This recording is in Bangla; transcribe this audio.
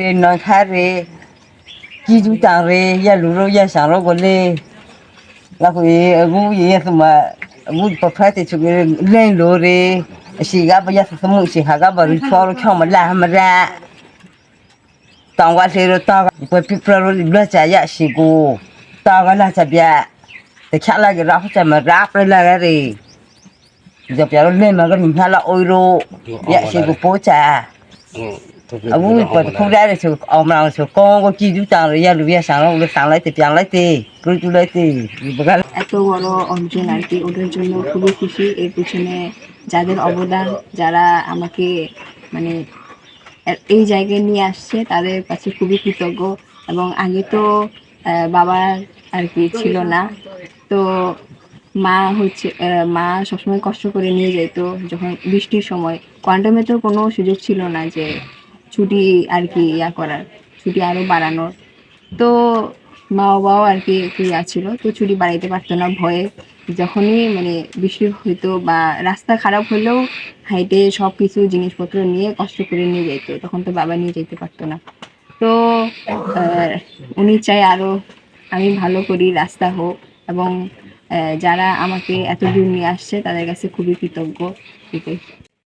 ရေနော်ခါရေကြည်ကျူးတာရေရလူရောရရှာရောကိုလေလောက်ရေအခုရေရသမအခုပဖတ်တဲ့ချုပ်ရေလင်းလိုရေအရှိကပရသမှုရှိဟာကဘရချောရချောမလာမရတောင်ဝါလေရတောပပပရလဘချာရရှိကိုတောင်ကလာချပြတခြားလာကြရဟချမရပရလာရေကြပြရလင်းမကညလာအိုရိုရရှိကိုပိုချာဟုတ် যাদের অবদান যারা আমাকে মানে এই জায়গায় নিয়ে আসছে তাদের কাছে খুবই কৃতজ্ঞ এবং আগে তো বাবা আর কি ছিল না। তো মা হচ্ছে মা সবসময় কষ্ট করে নিয়ে যেত যখন বৃষ্টির সময়। কোয়ান্টামে তো কোনো সুযোগ ছিল না যে ছুটি আর কি ইয়া করার, ছুটি আরও বাড়ানোর। তো মা বাবাও আর কি একটু ইয়া ছিল, তো ছুটি বাড়াইতে পারতো না ভয়ে। যখনই মানে বৃষ্টি হইতো বা রাস্তা খারাপ হলেও হাইটে সব কিছু জিনিসপত্র নিয়ে কষ্ট করে নিয়ে যেত তখন তো বাবা নিয়ে যেতে পারতো না। তো উনি চাই আরও আমি ভালো করি, রাস্তা হোক এবং যারা আমাকে এত দূর নিয়ে আসছে তাদের কাছে খুবই কৃতজ্ঞ এটাই।